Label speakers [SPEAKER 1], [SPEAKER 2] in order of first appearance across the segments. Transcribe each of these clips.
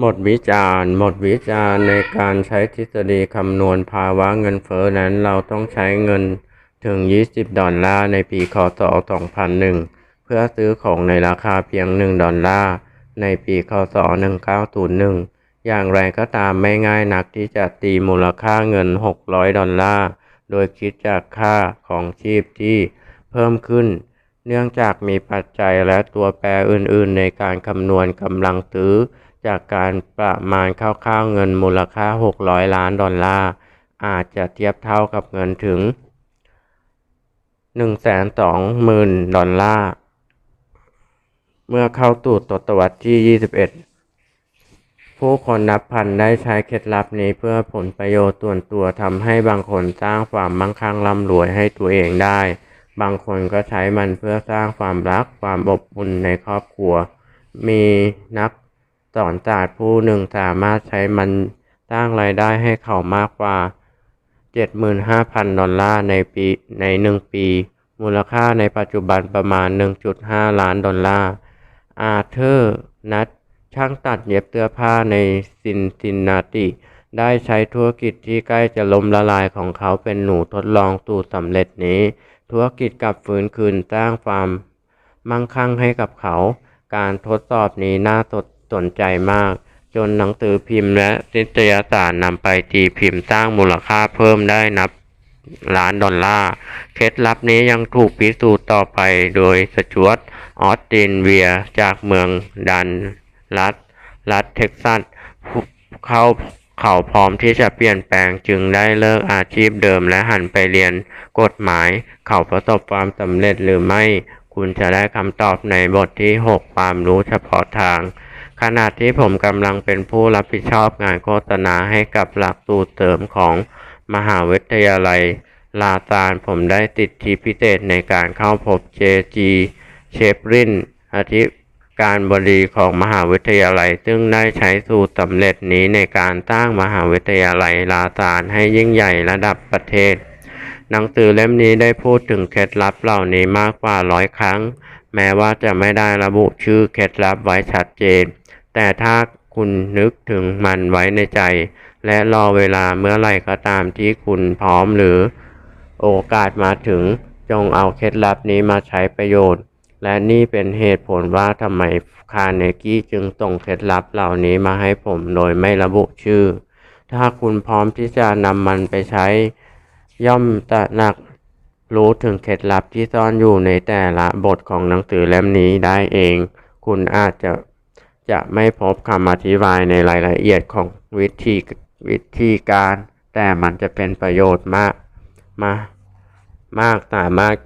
[SPEAKER 1] หมดวิจารณ์หมดวิจารณ์ในการใช้ทฤษฎีคำนวณภาวะเงินเฟ้อนั้นเราต้องใช้เงินถึง 20 ดอลลาร์ในปีคศ2001 เพื่อซื้อของในราคาเพียง 1 ดอลลาร์ในปีคศ1901 อย่างไรก็ตามไม่ง่ายนักที่จะตีมูลค่าเงิน 600 ดอลลาร์ โดยคิดจากค่าของชีพที่เพิ่มขึ้น เนื่องจากมีปัจจัยและตัวแปรอื่นๆ ในการคำนวณกำลังซื้อ จากการประมาณคร่าวๆเงินมูลค่า 600 ล้านดอลลาร์ อาจจะเทียบเท่ากับเงินถึง 120,000 ดอลลาร์ เมื่อเข้าตู่ศตวรรษที่ 21 ผู้คนนับพันได้ใช้เคล็ดลับนี้เพื่อผลประโยชน์ส่วนตัวทำให้บางคนสร้างความมั่งคั่งร่ำรวยให้ตัวเองได้ บางคนก็ใช้มันเพื่อสร้างความรักความอบอุ่นในครอบครัว มีนัก สอนศาสตร์ผู้หนึ่งสามารถใช้มันสร้างรายได้ให้เขามากกว่า 75,000 ดอลลาร์ในปีในหนึ่งปี มูลค่าในปัจจุบันประมาณ 1.5 ล้านดอลลาร์ อาร์เธอร์นัทช่างตัดเย็บเสื้อผ้าในซินซินนาติ ได้ใช้ธุรกิจที่ใกล้จะล้มละลายของเขาเป็นหนูทดลองสูตรสำเร็จนี้ ธุรกิจกลับฟื้นคืนสร้างความมั่งคั่งให้กับเขา การทดสอบนี้น่าสด สนใจมาก จนหนังสือพิมพ์และนิตยสารนำไปตีพิมพ์สร้างมูลค่าเพิ่มได้นับล้านดอลลาร์ เคล็ดลับนี้ยังถูกพิสูจน์ต่อไปโดยสจวตออสตินเวียจากเมืองดันรัฐ รัฐเท็กซัสเขาเขาพร้อมที่จะเปลี่ยนแปลงจึงได้เลิกอาชีพเดิมและหันไปเรียนกฎหมาย เขาประสบความสำเร็จหรือไม่ คุณจะได้คำตอบในบทที่ 6 ความรู้เฉพาะทาง ขณะที่ผมกำลังเป็นผู้รับผิดชอบงานโฆษณาให้กับหลักสูตรเสริมของมหาวิทยาลัย ลาซานผมได้ติดทีพิเศษในการเข้าพบเจจีเชฟรินอธิการบดีของมหาวิทยาลัย ซึ่งได้ใช้สูตรสำเร็จนี้ในการสร้างมหาวิทยาลัยลาซานให้ยิ่งใหญ่ระดับประเทศ หนังสือเล่มนี้ได้พูดถึงเคล็ดลับเหล่านี้มากกว่าร้อยครั้ง แม้ว่าจะไม่ได้ระบุชื่อเคล็ดลับไว้ชัดเจน แต่ถ้าคุณนึกถึงมันไว้ในใจ และรอเวลาเมื่อไหร่ก็ตามที่คุณพร้อมหรือโอกาสมาถึงจงเอาเคล็ดลับนี้มาใช้ประโยชน์ และนี่เป็นเหตุผลว่าทำไมคาร์เนกี้จึงส่งเคล็ดลับเหล่านี้มาให้ผมโดยไม่ระบุชื่อ ถ้าคุณพร้อมที่จะนำมันไปใช้ ย่อมตระหนักรู้ถึงเคล็ดลับที่ซ่อนอยู่ในแต่ละบทของหนังสือเล่มนี้ได้เอง คุณอาจจะ จะไม่พบคำอธิบายในรายละเอียดของวิธีวิธีการ แต่มันจะเป็นประโยชน์มากมามากสามารถ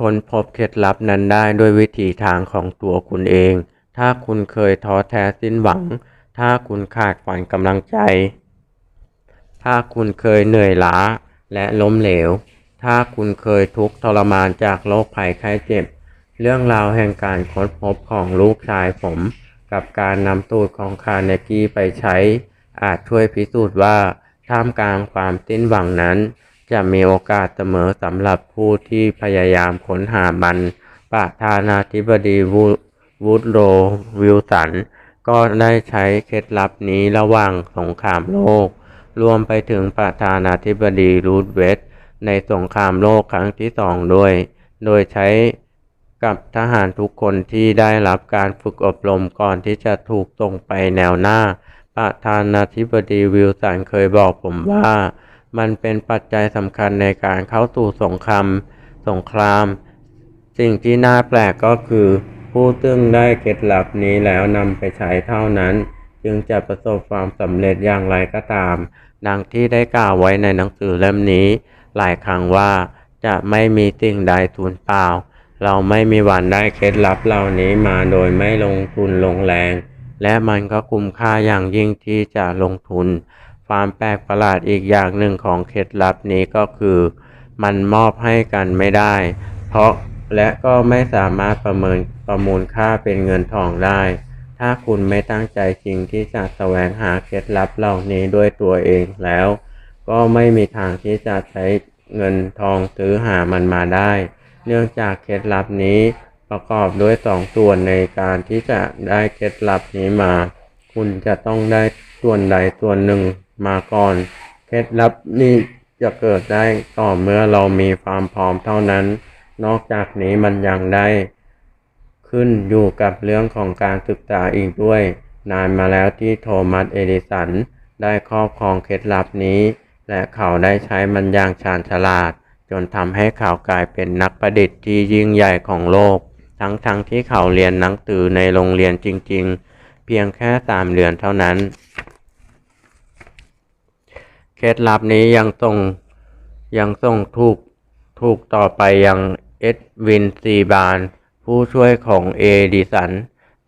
[SPEAKER 1] คนพบเคล็ดลับนั้นได้ด้วยวิธีทางของตัวคุณเอง ถ้าคุณเคยท้อแท้สิ้นหวัง ถ้าคุณขาดขวัญกำลังใจ ถ้าคุณเคยเหนื่อยล้าและล้มเหลว ถ้าคุณเคยทุกข์ทรมานจากโรคภัยไข้เจ็บ เรื่องราวแห่งการค้นพบของลูกชายผม กับการนำสูตรของคาร์เนกี้ไปใช้ อาจช่วยพิสูจน์ว่าท่ามกลางความสิ้นหวังนั้น จะมีโอกาสเสมอสำหรับผู้ที่พยายามค้นหามัน ประธานาธิบดีวูดโรวิลสัน ก็ได้ใช้เคล็ดลับนี้ระหว่างสงครามโลก รวมไปถึงประธานาธิบดีรูดเวส ในสงครามโลกครั้งที่สองด้วย โดยใช้กับทหารทุกคนที่ได้รับการฝึกอบรมก่อนที่จะถูกส่งไปแนวหน้า ประธานาธิบดีวิลสันเคยบอกผมว่า มันเป็นปัจจัยสำคัญในการเข้าสู่สงครามสงคราม สิ่งที่น่าแปลกก็คือ ผู้ซึ่งได้เคล็ดลับนี้แล้วนำไปใช้เท่านั้น จึงจะประสบความสำเร็จอย่างไรก็ตาม ดังที่ได้กล่าวไว้ในหนังสือเล่มนี้ หลายครั้งว่าจะไม่มีสิ่งใดสูญเปล่า เราไม่มีวันได้เคล็ดลับเหล่านี้มาโดยไม่ลงทุนลงแรง และมันก็คุ้มค่าอย่างยิ่งที่จะลงทุน ความแปลกประหลาดอีกอย่างหนึ่งของเคล็ดลับนี้ก็คือ มันมอบให้กันไม่ได้ เพราะและก็ไม่สามารถประเมินประมูลค่าเป็นเงินทองได้ ถ้าคุณไม่ตั้งใจจริงที่จะแสวงหาเคล็ดลับเหล่านี้ด้วยตัวเองแล้ว ก็ไม่มีทางที่จะใช้เงินทองซื้อหามันมาได้ เนื่องจากเคล็ดลับนี้ประกอบด้วยสองส่วนในการที่จะได้เคล็ดลับนี้มา คุณจะต้องได้ส่วนใดส่วนหนึ่งมาก่อน เคล็ดลับนี้จะเกิดได้ต่อเมื่อเรามีความพร้อมเท่านั้น นอกจากนี้มันยังได้ ขึ้นอยู่กับเรื่องของการศึกษาอีกด้วย นานมาแล้วที่โทมัสเอดิสัน ได้ครอบครองเคล็ดลับนี้ และเขาได้ใช้มันอย่างชาญฉลาด จนทำให้เขากลายเป็นนักประดิษฐ์ที่ยิ่งใหญ่ของโลก ทั้งๆทที่เขาเรียนหนังสือในโรงเรียนจริง ๆ เพียงแค่สามเดือนเท่านั้น เคล็ดลับนี้ยังส่งยังส่งถูกถูกต่อไปยังเอ็ดวินซีบาน ผู้ช่วยของเอดิสัน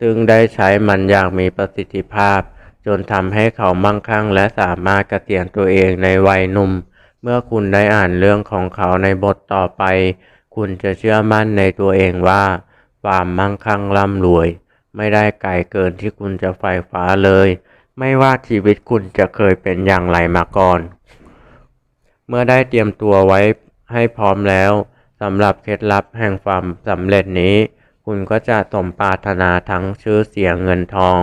[SPEAKER 1] ซึ่งได้ใช้มันอย่างมีประสิทธิภาพ จนทำให้เขามั่งคั่งและสามารถเกษียณตัวเองในวัยหนุ่ม เมื่อคุณได้อ่านเรื่องของเขาในบทต่อไป คุณจะเชื่อมั่นในตัวเองว่า ความมั่งคั่งร่ำรวย ไม่ได้ไกลเกินที่คุณจะใฝ่ฟ้าเลย ไม่ว่าชีวิตคุณจะเคยเป็นอย่างไรมาก่อน เมื่อได้เตรียมตัวไว้ให้พร้อมแล้วสำหรับเคล็ดลับแห่งความสำเร็จนี้ คุณก็จะสมปรารถนาทั้งชื่อเสียงเงินทอง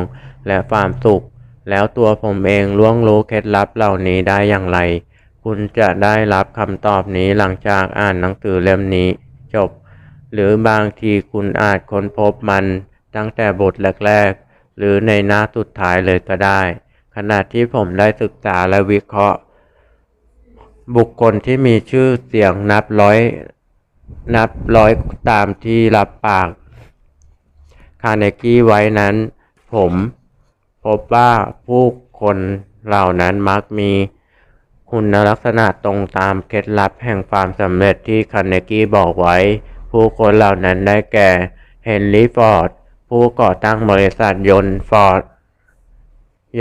[SPEAKER 1] และความสุข แล้วตัวผมเองล่วงรู้เคล็ดลับเหล่านี้ได้อย่างไร คุณจะได้รับคำตอบนี้หลังจากอ่านหนังสือเล่มนี้ จบ หรือบางทีคุณอาจค้นพบมันตั้งแต่บทแรกๆ หรือในหน้าสุดท้ายเลยก็ได้ ขณะที่ผมได้ศึกษาและวิเคราะห์ บุคคลที่มีชื่อเสียงนับร้อย นับร้อยตามที่รับปากคาร์เนกี้ไว้นั้น ผม บว่าผู้คนเหล่านั้นมักมีคุณลักษณะตรงตามเคล็ดลับแห่งความสำเร็จที่คาร์เนกี้บอกไว้ ผู้คนเหล่านั้นได้แก่เฮนรี่ฟอร์ด ผู้ก่อตั้งบริษัทยนต์ฟอร์ด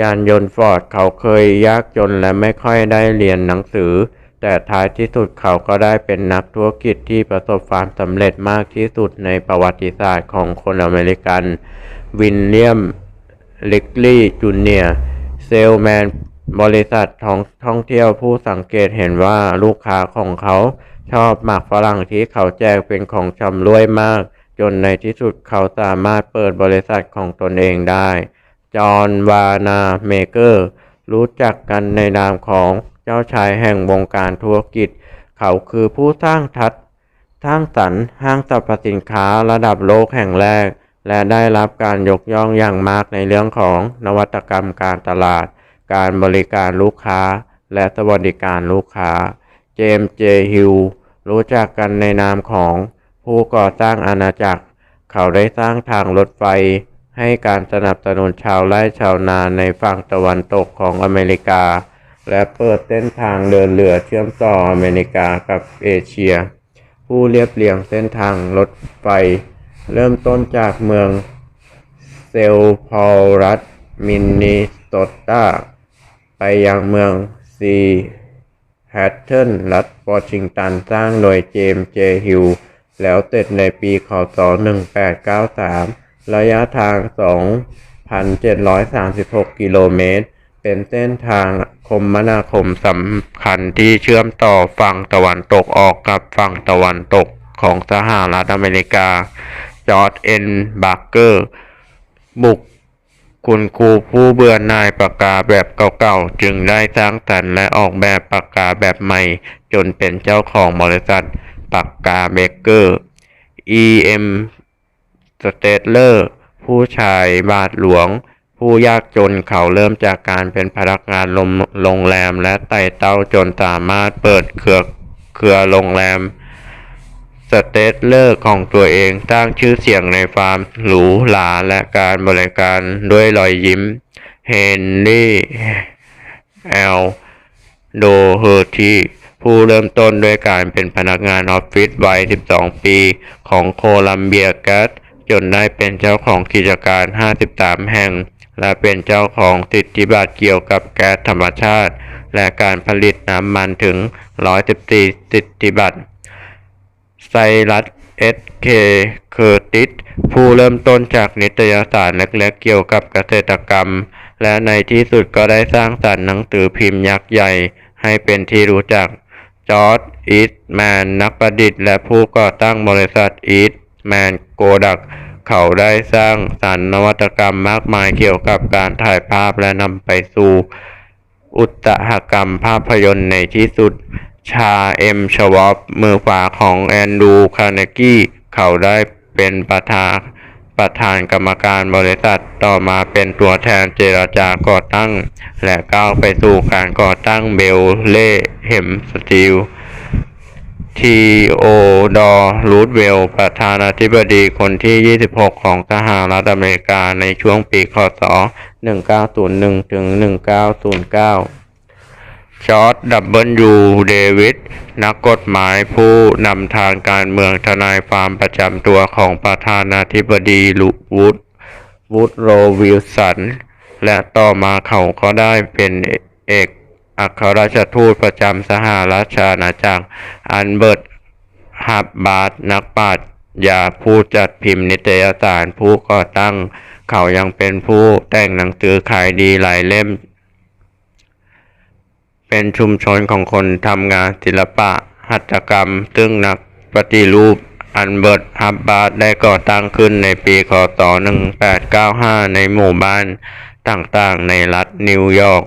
[SPEAKER 1] ยานยนต์ฟอร์ดเขาเคยยากจนและไม่ค่อยได้เรียนหนังสือ แต่ท้ายที่สุดเขาก็ได้เป็นนักธุรกิจที่ประสบความสำเร็จมากที่สุดในประวัติศาสตร์ของคนอเมริกัน วินเลียม ลิกลีย์จูเนียร์เซลแมนบริษัทท่องท่องเที่ยวผู้สังเกตเห็นว่าลูกค้าของเขาชอบหมากฝรั่งที่เขาแจกเป็นของชำร่วยมาก จนในที่สุดเขาสามารถเปิดบริษัทของตนเองได้ จอห์นวานาเมเกอร์ รู้จักกันในนามของเจ้าชายแห่งวงการธุรกิจ เขาคือผู้สร้างทัศสร้างสรรค์ห้างสรรพสินค้าระดับโลกแห่งแรก และได้รับการยกย่องอย่างมากในเรื่องของนวัตกรรมการตลาด การบริการลูกค้า และสวัสดิการลูกค้า เจมส์เจฮิลรู้จักกันในนามของผู้ก่อสร้างอาณาจักร เขาได้สร้างทางรถไฟ ให้การสนับสนุนชาวไร่ชาวนาในฝั่งตะวันตกของอเมริกา และเปิดเส้นทางเดินเรือเชื่อมต่ออเมริกากับเอเชีย ผู้เรียบเรียงเส้นทางรถไฟ เริ่มต้นจากเมืองเซลพอลรัฐมินนิโซตา ไปยังเมืองซีแฮตเทิลรัฐวอชิงตันสร้างโดยเจมส์เจฮิลแล้วเสร็จในปีคศ1893 ระยะทาง 2,736 กิโลเมตร เป็นเส้นทางคมนาคมสำคัญที่เชื่อมต่อฝั่งตะวันตกออกกับฝั่งตะวันตกของสหรัฐอเมริกา จอร์จเอ็นบักเกอร์บุกคุณครูผู้เบื่อหน่ายปากกาแบบเก่าๆ จึงได้สร้างสรรค์และออกแบบปากกาแบบใหม่ จนเป็นเจ้าของบริษัทปากกาเบเกอร์ E.M. สเตเลอร์ผู้ชายบาทหลวง ผู้ยากจนเขาเริ่มจากการเป็นพนักงานโรงโรงแรมและไต่เต้าจนสามารถเปิดเครือเครือโรงแรม สเตทเลอร์ของตัวเองสร้างชื่อเสียงในฟาร์มหรูหราและการบริการด้วยรอยยิ้มเฮนรี่แอลโดเฮอร์ทีผู้เริ่มต้นด้วยการเป็นพนักงานออฟฟิศวัย 12 ปี ของโคลัมเบียแก๊สจนได้เป็นเจ้าของกิจการ 53 แห่ง และเป็นเจ้าของสิทธิบัตรเกี่ยวกับแก๊สธรรมชาติ และการผลิตน้ำมันถึง 114 สิทธิบัตร ไซรัสเอสเคเคอร์ติสผู้เริ่มต้นจากนิตยสารเล็กๆเกี่ยวกับเกษตรกรรม และในที่สุดก็ได้สร้างสรรค์หนังสือพิมพ์ยักษ์ใหญ่ ให้เป็นที่รู้จัก จอร์ดอีสแมนนักประดิษฐ์และผู้ก่อตั้งบริษัทอีสแมนโกดักเขาได้สร้างสรรค์นวัตกรรมมากมายเกี่ยวกับการถ่ายภาพและนำไปสู่อุตสาหกรรมภาพยนตร์ในที่สุด ชาเอ็มชวอปมือขวาของแอนดูคาร์เนกี้ เขาได้เป็นประธานประธานกรรมการบริษัทต่อมาเป็นตัวแทนเจรจาก่อตั้ง และก้าวไปสู่การก่อตั้งเบลเล่เฮมสตีลทีโอดอร์รูสเวลประธานาธิบดีคนที่ 26 ของสหรัฐอเมริกาในช่วงปีคศ 1901 ถึง 1909 จอร์ดดับเบิลยูเดวิดนักกฎหมายผู้นำทางการเมืองทนายความประจำตัวของประธานาธิบดีลูวูดวูดโรวิลสัน และต่อมาเขาก็ได้เป็นเอกอัครราชทูตประจำสหราชอาณาจักรอันเบิร์ตฮับบาร์ดนักปราชญ์ยาผู้จัดพิมพ์นิตยสารผู้ก่อตั้ง เขายังเป็นผู้แต่งหนังสือขายดีหลายเล่ม เป็นชุมชนของคนทำงานศิลปะ หัตถกรรม ซึ่งนักปฏิรูปอันเบิร์ตฮับบาร์ดได้ก่อตั้งขึ้นในปีคศ1895 ในหมู่บ้านต่างๆ ในรัฐนิวยอร์ก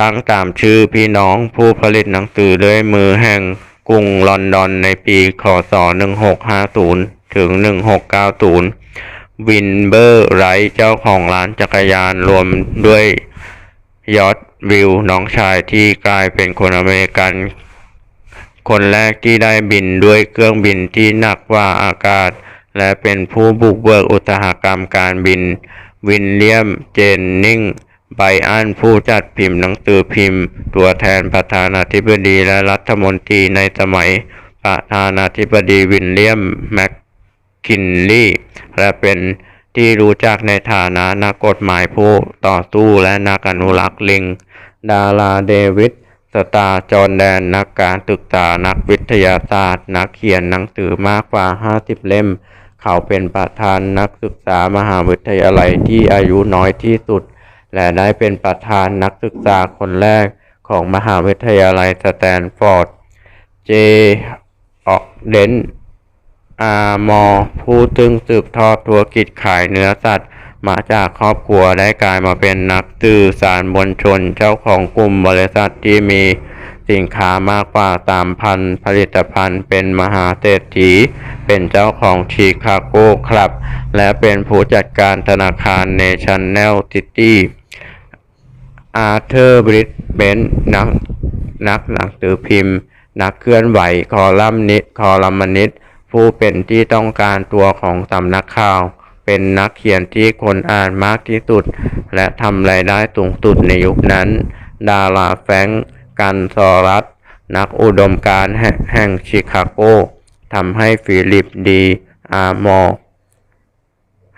[SPEAKER 1] ตั้งตามชื่อพี่น้องผู้ผลิตหนังสือด้วยมือแห่งกรุงลอนดอนในปีคศ1650 ถึง 1690 วินเบอร์ไรท์เจ้าของร้านจักรยานรวมด้วยยอด วิลน้องชายที่กลายเป็นคนอเมริกัน คนแรกที่ได้บินด้วยเครื่องบินที่หนักกว่าอากาศ และเป็นผู้บุกเบิกอุตสาหกรรมการบิน วินเลียมเจนนิงไบอันผู้จัดพิมพ์หนังสือพิมพ์ ตัวแทนประธานาธิบดีและรัฐมนตรีในสมัย ประธานาธิบดีวินเลียมแมคคินลีและเป็นที่รู้จักในฐานะนักกฎหมายผู้ต่อสู้และนักอนุรักษ์ลิง ดาราเดวิด สตาจอร์แดน นักการศึกษา นักวิทยาศาสตร์ นักเขียนหนังสือมากกว่า 50 เล่ม เขาเป็นประธานนักศึกษามหาวิทยาลัยที่อายุน้อยที่สุด และได้เป็นประธานนักศึกษาคนแรกของมหาวิทยาลัยสแตนฟอร์ด เจออกเดนอามอผู้ซึ่งสืบทอดธุรกิจขายเนื้อสัตว์ มาจากครอบครัวได้กลายมาเป็นนักสื่อสารมวลชนเจ้าของกลุ่มบริษัทที่มีสินค้ามากกว่า 3,000 ผลิตภัณฑ์ เป็นมหาเศรษฐี เป็นเจ้าของชิคาโกคลับ และเป็นผู้จัดการธนาคารเนชั่นแนลซิตี้ อาร์เธอร์บริดเบนท์นักนักหนังสือพิมพ์ นักเคลื่อนไหว คอลัมนิสต์คอลัมนิสต์ผู้เป็นที่ต้องการตัวของสำนักข่าว เป็นนักเขียนที่คนอ่านมากที่สุด และทำรายได้สูงสุดในยุคนั้น ดาราแฟงกันซอรัส นักอุดมการแห่งแห่งชิคาโกทำให้ฟิลิปดี อาร์มอร์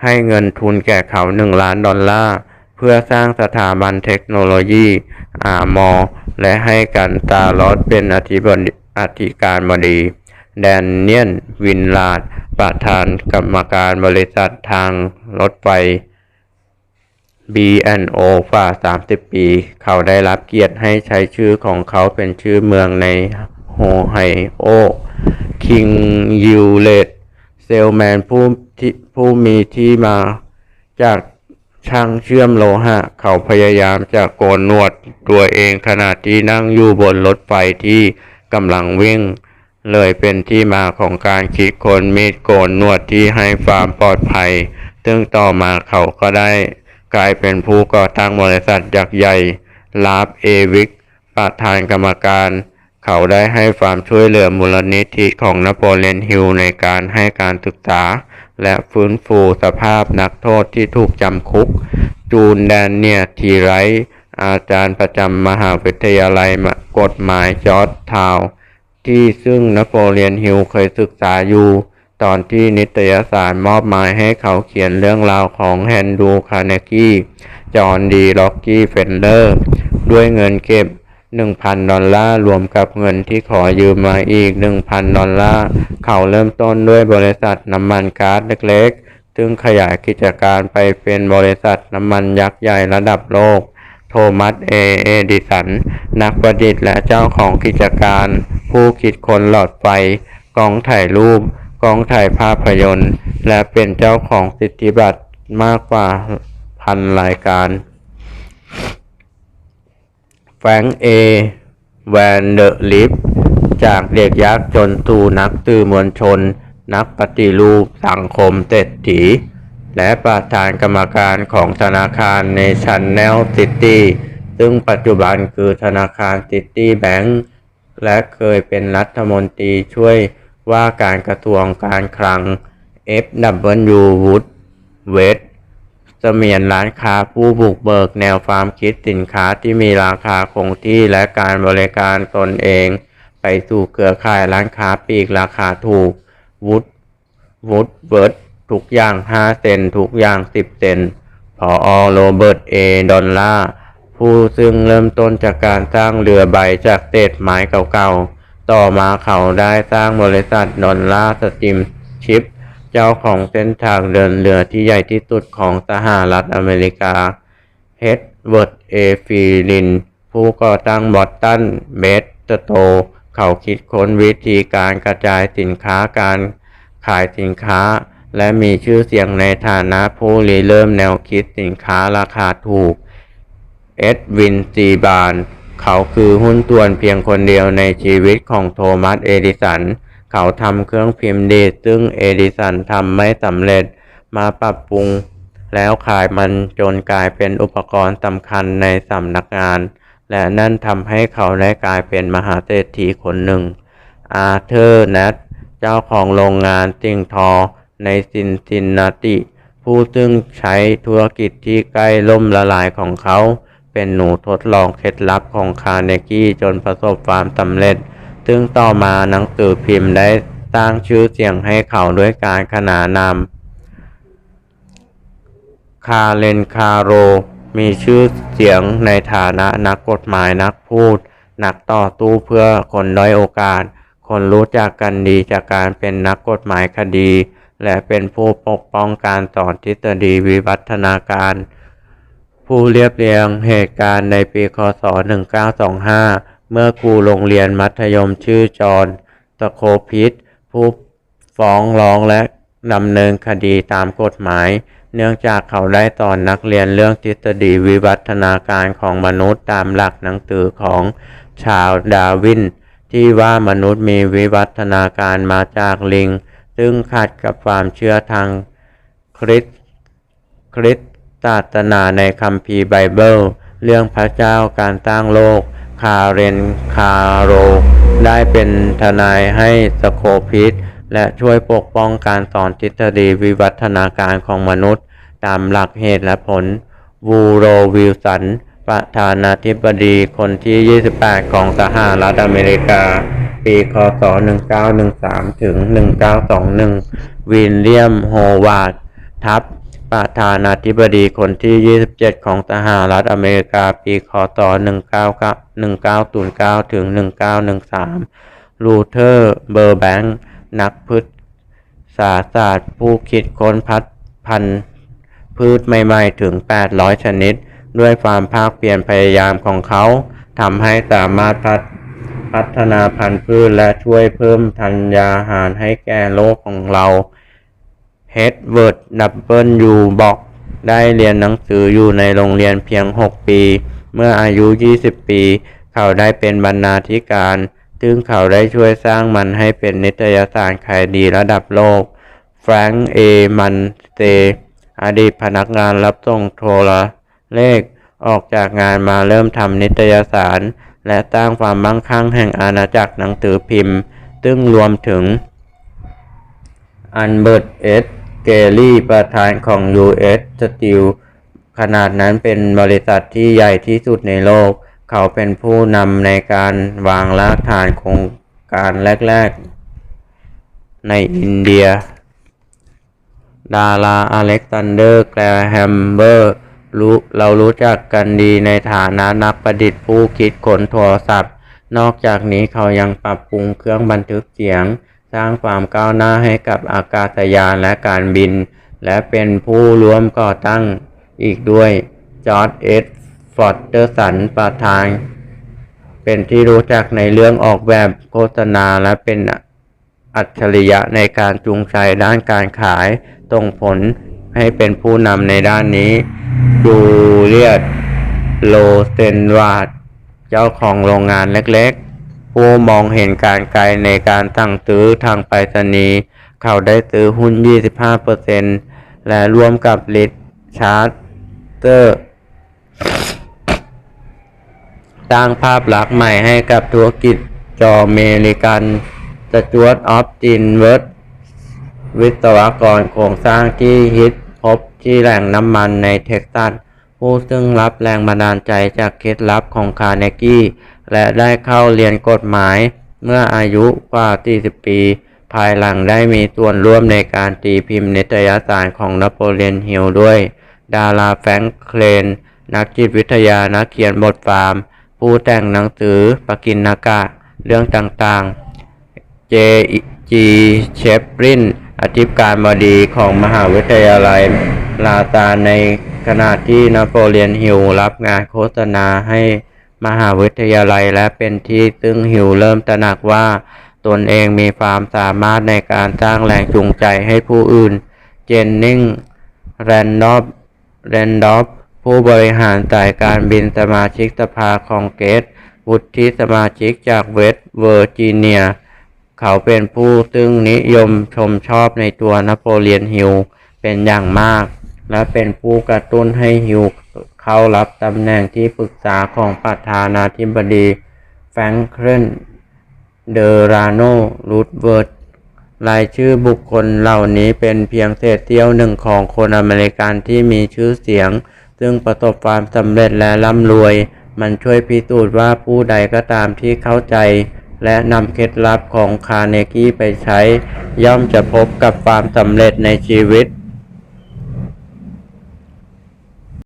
[SPEAKER 1] ให้เงินทุนแก่เขาหนึ่งล้านดอลลาร์ เพื่อสร้างสถาบันเทคโนโลยี อาร์มอและให้กันตาลอดเป็นอธิบดีอธิการบดี แดนเนียน วินลาด ประธานกรรมการบริษัททางรถไฟ B&O กว่า 30 ปี เขาได้รับเกียรติให้ใช้ชื่อของเขาเป็นชื่อเมืองในโฮไฮโอ คิงยูเลตเซลแมนผู้ที่ผู้มีที่มาจากช่างเชื่อมโลหะ เขาพยายามจะโกนหนวดตัวเองขณะที่นั่งอยู่บนรถไฟที่กำลังวิ่ง เลยเป็นที่มาของการคิดค้นมีดโกนหนวดที่ให้ความปลอดภัย ซึ่งต่อมาเขาก็ได้กลายเป็นผู้ก่อตั้งบริษัทยักษ์ใหญ่ลาฟเอวิกประธานกรรมการ เขาได้ให้ความช่วยเหลือมูลนิธิของนโปเลียนฮิลในการให้การศึกษา และฟื้นฟูสภาพนักโทษที่ถูกจำคุก จูนแดนเนียทีไรอาจารย์ประจำมหาวิทยาลัยกฎหมายจอร์จทาวน์ ที่ซึ่งนโปเลียนฮิลเคยศึกษาอยู่ ตอนที่นิตยสารมอบหมายให้เขาเขียนเรื่องราวของแฮนดูคาร์เนกี้ จอห์นดีล็อกกี้เฟนเดอร์ ด้วยเงินเก็บ 1,000 ดอลลาร์รวมกับเงินที่ขอยืมมาอีก 1,000 ดอลลาร์ เขาเริ่มต้นด้วยบริษัทน้ำมันก๊าซเล็กๆ ซึ่งขยายกิจการไปเป็นบริษัทน้ำมันยักษ์ใหญ่ระดับโลก มัส เอ เอดิสัน นักประดิษฐ์และเจ้าของกิจการ ผู้คิดค้นหลอดไฟกล้องถ่ายรูปกล้องถ่ายภาพยนตร์ และเป็นเจ้าของสิทธิบัตรมากกว่าพันรายการ แฟรงค์เอ แวนเดอร์ลิฟ จากเด็กยากจนสู่นักตื่อมวลชน นักปฏิรูปสังคมเศรษฐี และประธานกรรมการของธนาคารในชันแนลซิตี้ซึ่งปัจจุบันคือธนาคารซิตี้แบงก์และเคยเป็นรัฐมนตรีช่วยว่าการกระทรวงการคลัง F.W. Wood West เสมียนร้านค้าผู้บุกเบิกแนวความคิดสินค้าที่มีราคาคงที่และการบริการตนเอง ไปสู่เครือข่ายร้านค้าปลีกราคาถูกวุฒวุฒเบิร์ต ทุกอย่าง5เซนทุกอย่าง10เซนพออโรเบิร์ตเอดอลล่าผู้ซึ่งเริ่มต้นจากการสร้างเรือใบจากเศษไม้เก่าๆ ต่อมาเขาได้สร้างบริษัทดอลล่าสตีมชิป เจ้าของเส้นทางเดินเรือที่ใหญ่ที่สุดของสหรัฐอเมริกาเฮดเวิร์ดเอฟีลิน ผู้ก่อตั้งบอสตันเบสโต เขาคิดค้นวิธีการกระจายสินค้าการขายสินค้า และมีชื่อเสียงในฐานะผู้ริเริ่มแนวคิดสินค้าราคาถูก เอ็ดวินซีบาน เขาคือหุ้นส่วนเพียงคนเดียวในชีวิตของโทมัสเอดิสัน เขาทำเครื่องพิมพ์ดีดซึ่งเอดิสันทำไม่สำเร็จมาปรับปรุง แล้วขายมันจนกลายเป็นอุปกรณ์สำคัญในสำนักงาน และนั่นทำให้เขาได้กลายเป็นมหาเศรษฐีคนหนึ่ง อาร์เธอร์นัทเจ้าของโรงงานสิ่งทอ ในซินซินนาติ ผู้ซึ่งใช้ธุรกิจที่ใกล้ล่มละลายของเขา เป็นหนูทดลองเคล็ดลับของคาร์เนกี้จนประสบความสำเร็จ ซึ่งต่อมาหนังสือพิมพ์ได้สร้างชื่อเสียงให้เขาด้วยการขนานนามคาเลนคาโร มีชื่อเสียงในฐานะนักกฎหมายนักพูด นักต่อสู้เพื่อคนด้อยโอกาส คนรู้จักกันดีจากการเป็นนักกฎหมายคดี และเป็นผู้ปกป้องการสอนทฤษฎีวิวัฒนาการ ผู้เรียบเรียงเหตุการณ์ในปีคศ 1925 เมื่อครูโรงเรียนมัธยมชื่อจอห์นสโคพิสผู้ฟ้องร้องและดำเนินคดีตามกฎหมาย เนื่องจากเขาได้สอนนักเรียนเรื่องทฤษฎีวิวัฒนาการของมนุษย์ตามหลักหนังสือของชาลดาวิน ที่ว่ามนุษย์มีวิวัฒนาการมาจากลิง ซึ่งขัดกับความเชื่อทางคริสต์คริสต์ศาสนาในคัมภีร์ไบเบิล เรื่องพระเจ้าการสร้างโลก คาเรนคาโร ได้เป็นทนายให้สโคพิสและช่วยปกป้องการสอนทฤษฎีวิวัฒนาการของมนุษย์ ตามหลักเหตุและผล วูโรวิลสัน ประธานาธิบดีคนที่ 28 ของสหรัฐอเมริกา ปีคศ1913 ถึง 1921 วิลเลียม โฮวาร์ด ทัพประธานาธิบดีคนที่ 27 ของสหรัฐอเมริกา ปี คศ 1909 ถึง 1913 ลูเทอร์ เบอร์แบงค์ นักพืชศาสตร์ผู้คิดค้นพัดพันธุ์พืชใหม่ๆ ถึง 800 ชนิด ด้วยความภาคเปลี่ยนพยายามของเขาทำให้สามารถพัฒ พัฒนาพันธุ์พืชและช่วยเพิ่มธัญญาหารให้แก่โลกของเราเฮดเวิร์ดดับเบิลยูบอกได้เรียนหนังสืออยู่ในโรงเรียนเพียง 6 ปี เมื่ออายุ 20 ปี เขาได้เป็นบรรณาธิการ ซึ่งเขาได้ช่วยสร้างมันให้เป็นนิตยสารขายดีระดับโลก แฟรงค์เอมันเตอดีตพนักงานรับส่งโทรเลขออกจากงานมาเริ่มทำนิตยสาร และสร้างความมั่งคั่งแห่งอาณาจักรหนังสือพิมพ์ ซึ่งรวมถึงอันเบิร์ตเอสเกลี่ประธานของ U.S. Steel ขนาดนั้นเป็นบริษัทที่ใหญ่ที่สุดในโลก เขาเป็นผู้นำในการวางรากฐานโครงการแรก ๆ ในอินเดีย ดาราอเล็กซานเดอร์ แกรแฮมเบอร์ รู้เรารู้จักกันดีในฐานะนักประดิษฐ์ผู้คิดค้นโทรศัพท์ นอกจากนี้เขายังปรับปรุงเครื่องบันทึกเสียง สร้างความก้าวหน้าให้กับอากาศยานและการบิน และเป็นผู้ร่วมก่อตั้งอีกด้วย จอร์จเอสฟอร์เดอร์สันประธาน เป็นที่รู้จักในเรื่องออกแบบโฆษณาและเป็นอัจฉริยะในการจูงใจด้านการขายส่งผลให้เป็นผู้นำในด้านนี้ จูเลียตโลเซนวาด เจ้าของโรงงานเล็กๆ ผู้มองเห็นการไกลในการสั่งซื้อทางไปรษณีย์เขาได้ซื้อหุ้น 25%และร่วมกับลิชชาร์เตอร์สร้างภาพลักษณ์ใหม่ให้กับธุรกิจจอเมริกันสจวตออฟจินเวิร์ดวิศวกรโครงสร้างที่ฮิต ที่แหล่งน้ำมันในเท็กซัสผู้ซึ่งรับแรงบันดาลใจจากเคล็ดลับของคาร์เนกี้ และได้เข้าเรียนกฎหมายเมื่ออายุกว่า 40 ปี ภายหลังได้มีส่วนร่วมในการตีพิมพ์นิตยสารของนโปเลียนฮิลด้วย ดาราแฟรงค์เคลน นักจิตวิทยานักเขียนบทความ ผู้แต่งหนังสือปกินนากะ เรื่องต่างๆ J.G. เชฟริน อธิการบดีของมหาวิทยาลัยลาตาในขณะที่นโปเลียนฮิลรับงานโฆษณาให้มหาวิทยาลัยและเป็นที่ซึ่งฮิลเริ่มตระหนักว่าตนเองมีความสามารถในการสร้างแรงจูงใจให้ผู้อื่น เจนนิงแรนดอฟแรนดอฟผู้บริหารสายการบินสมาชิกสภาคองเกรสวุฒิสมาชิกจากเวสต์เวอร์จิเนีย เขาเป็นผู้ซึ่งนิยมชมชอบในตัวนโปเลียนฮิลเป็นอย่างมาก และเป็นผู้กระตุ้นให้ฮิลเข้ารับตำแหน่งที่ปรึกษาของประธานาธิบดีแฟรงค์เคลนเดอราโนรูทเวิร์ดรายชื่อบุคคลเหล่านี้เป็นเพียงเศษเสี้ยวหนึ่งของคนอเมริกันที่มีชื่อเสียง ซึ่งประสบความสำเร็จและร่ำรวย มันช่วยพิสูจน์ว่าผู้ใดก็ตามที่เข้าใจ และนำเคล็ดลับของคาร์เนกี้ไปใช้ ย่อมจะพบกับความสำเร็จในชีวิต